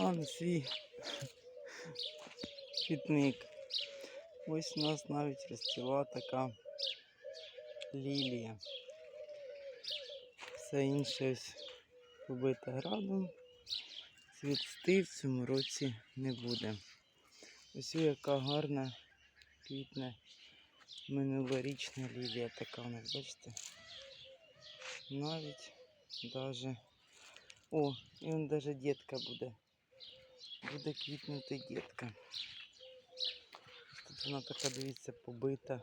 на свій квітник. Ось у нас навіть розцвіла така лілія. Все інше ось побите градом. Цвісти в цьому році не буде. Ось яка гарна квітне минулорічна лілія така у нас, бачите? Навіть даже. О, і он даже дітка буде. Буде квітнути дітка. Тут вона така, дивіться, побита,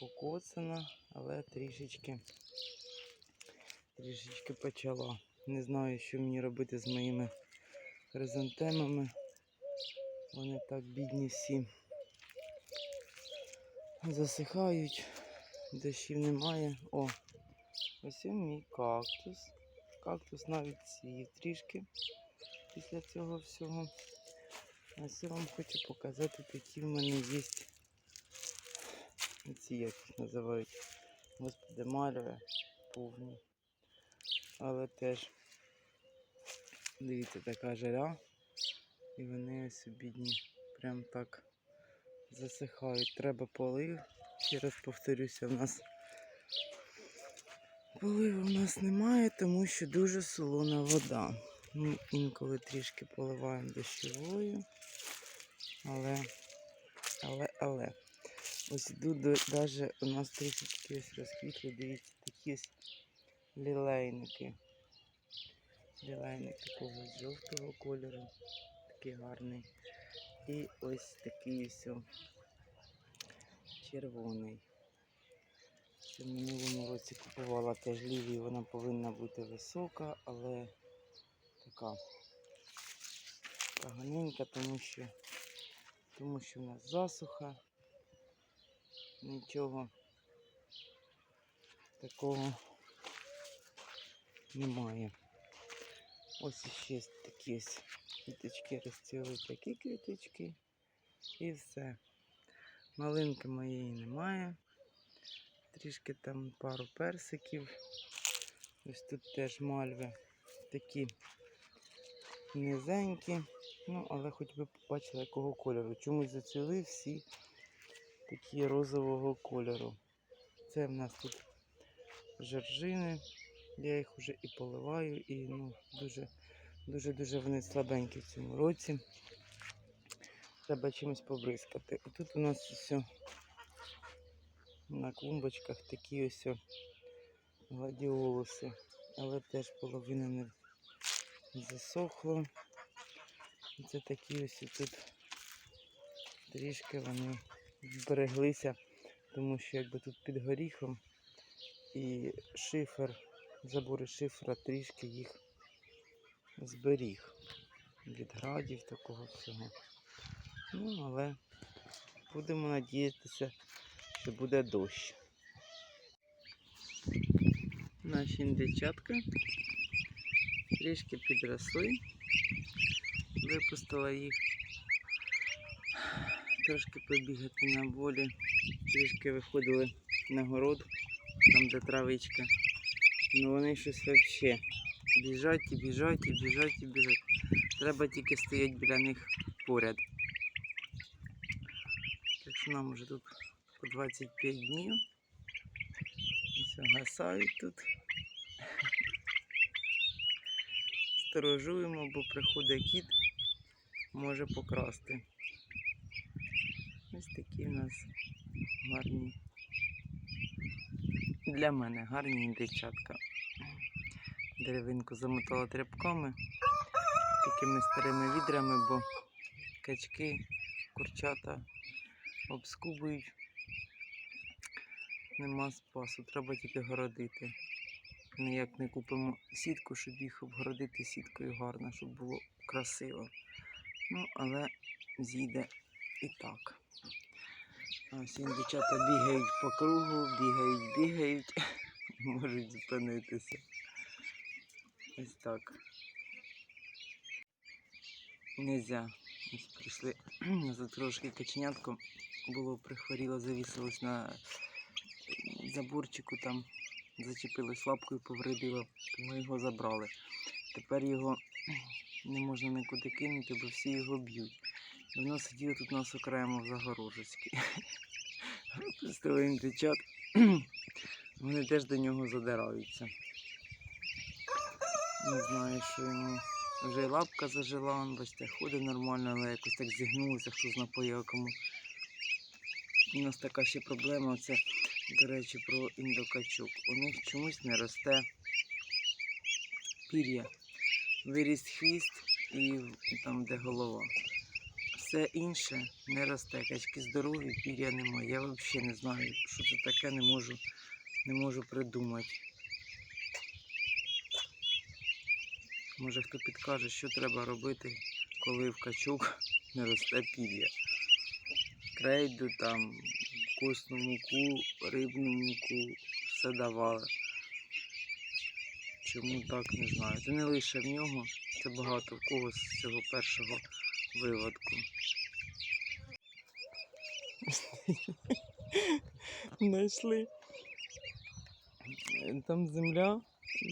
покоцана, але трішечки, трішечки почала. Не знаю, що мені робити з моїми хризантемами. Вони так бідні всі. Засихають, дощів немає. О, ось і мій кактус. Кактус навіть цвів трішки після цього всього. Ось я вам хочу показати, такі в мене є ці, як їх називають, господи, мальви повні. Але теж, дивіться, така жара. І вони ось бідні, прям так засихають. Треба полив. Ще раз повторюся, в нас поливу в нас немає, тому що дуже солона вода. Ми інколи трішки поливаємо дощовою. Але, але, але. Ось тут навіть у нас трішечки ось розквітли, дивіться, такі ось лілейники. Лілейник такого жовтого кольору, такий гарний. І ось такий ось червоний. Це в минулому році купувала теж лілію, вона повинна бути висока, але така поганенька, тому що, тому що в нас засуха. Нічого такого немає. Ось ще такі квіточки розцвіли такі квіточки. І все. Малинки моєї немає. Трішки там пару персиків. Ось тут теж мальви такі низенькі. Ну, але хоч би побачили, якого кольору. Чомусь зацвіли всі такі розового кольору. Це в нас тут жоржини. Я їх вже і поливаю, і ну, дуже дуже дуже вони слабенькі в цьому році. Треба чимось побризкати. І тут у нас все на клумбочках такі ось гладіолуси, але теж половина не засохло. Це такі ось тут трішки вони збереглися, тому що якби тут під горіхом і шифер, забори шифера трішки їх зберіг від градів такого всього. Ну, але будемо надіятися, що буде дощ. Наші індичатка трішки підросли, випустила їх трошки побігати на волі, трішки виходили на город, там де травичка. Ну вони щось взагалі біжать і біжать і біжать і біжать. Треба тільки стояти біля них поряд. Так що нам вже тут по 25 днів. Ось гасають тут. Сторожуємо, бо приходить кіт, може покрасти. Ось такі в нас гарні. Для мене гарні індичатка. Деревинку замотала тряпками, такими старими відрами, бо качки, курчата обскубують. Нема спасу, треба тільки городити. Ніяк не купимо сітку, щоб їх обгородити сіткою гарно, щоб було красиво. Ну, але зійде і так. Ось дівчата бігають по кругу, бігають, бігають, можуть зупинитися. Ось так. Нельзя. Ось прийшли за трошки каченятко. Було прихворіло, завісилось на заборчику там, зачепилось лапкою, повредило, тому його забрали. Тепер його не можна нікуди кинути, бо всі його б'ють. І воно сиділо тут у нас окремо в Загорожецькій. Пустили індичат. Вони теж до нього задираються. Не знаю, що йому. Вже й лапка зажила, он, бачите, ходить нормально, але якось так зігнулося, хто зна по якому. У нас така ще проблема, це, до речі, про індокачок. У них чомусь не росте пір'я. Виріс хвіст і там, де голова. Все інше не росте. Качки здорові, пір'я немає. Я взагалі не знаю, що це таке, не можу, не можу придумати. Може хто підкаже, що треба робити, коли в качок не росте пір'я. Крейду там, косну муку, рибну муку, все давали. Чому так, не знаю. Це не лише в нього, це багато в кого з цього першого виводку. Знайшли. Там земля,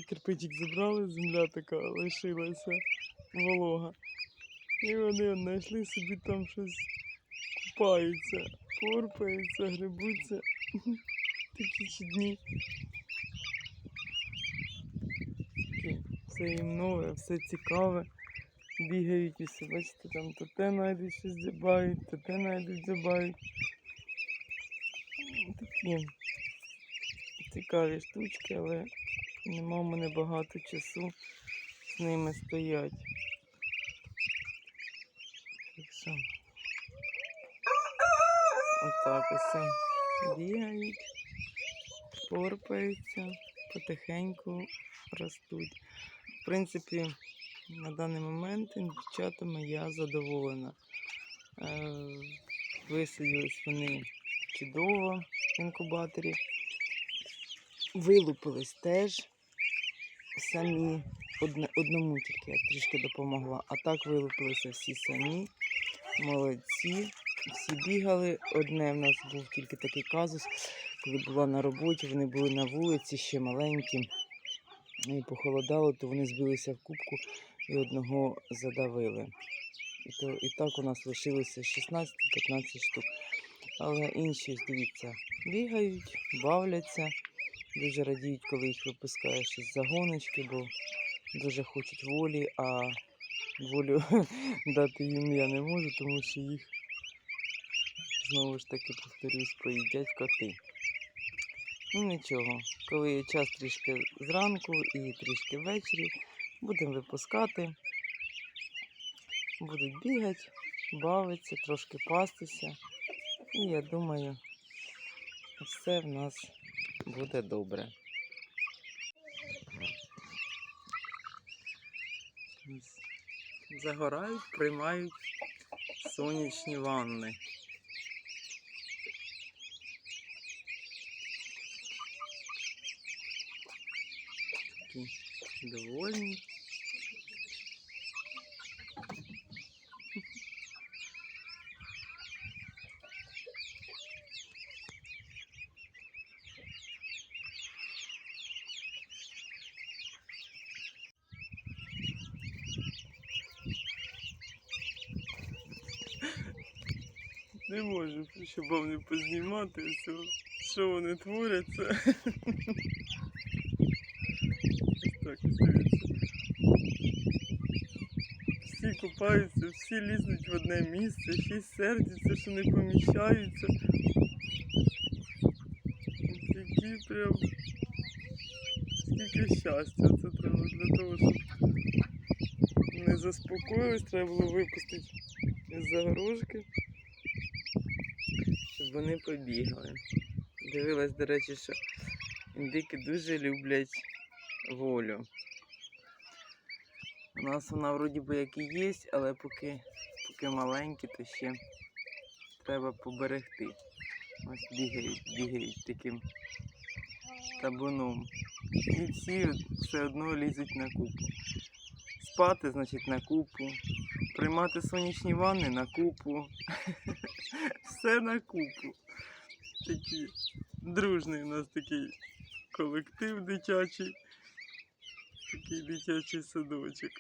кирпичик забрали, земля така лишилася волога. І вони знайшли собі там щось купаються, порпаються, грибуться. Такі чудні. Все їм нове, все цікаве. Бігають усі, бачите, там то те знайдуть, щось дзябають, то те знайдуть, дзябають. Такі цікаві штучки, але нема в мене багато часу з ними стоять. Так що. Отак ось бігають, порпаються, потихеньку ростуть. В принципі, на даний момент дівчатами я задоволена. Е, Висадились вони чудово в інкубаторі. Вилупились теж самі. Одне, одному тільки я трішки допомогла. А так вилупилися всі самі. Молодці. Всі бігали. Одне в нас був тільки такий казус, коли була на роботі, вони були на вулиці ще маленькі. І похолодало, то вони збилися в кубку і одного задавили. І, то, і так у нас лишилося 16-15 штук. Але інші, дивіться, бігають, бавляться, дуже радіють, коли їх випускаєш із загоночки, бо дуже хочуть волі, а волю дати їм я не можу, тому що їх, знову ж таки, повторюсь, поїдять коти. Ну нічого, коли є час трішки зранку і трішки ввечері, будемо випускати, будуть бігати, бавитися, трошки пастися. І я думаю, все в нас буде добре. Загорають, приймають сонячні ванни. Такі довольні. Не можу, щоб вам не познімати все, що вони творяться. Ось так, дивіться. Всі купаються, всі лізуть в одне місце, всі сердяться, що не поміщаються. Такі прям скільки щастя це треба для того, щоб не заспокоїлись, треба було випустити із загорожки щоб вони побігли. Дивилась, до речі, що індики дуже люблять волю. У нас вона вроді би як і є, але поки, поки маленькі, то ще треба поберегти. Ось бігають, бігають таким табуном. І всі все одно лізуть на купу. Спати, значить, на купу. Приймати сонячні ванни на купу. Все на купу. Такий дружний у нас такий колектив дитячий. Дитячий садочок.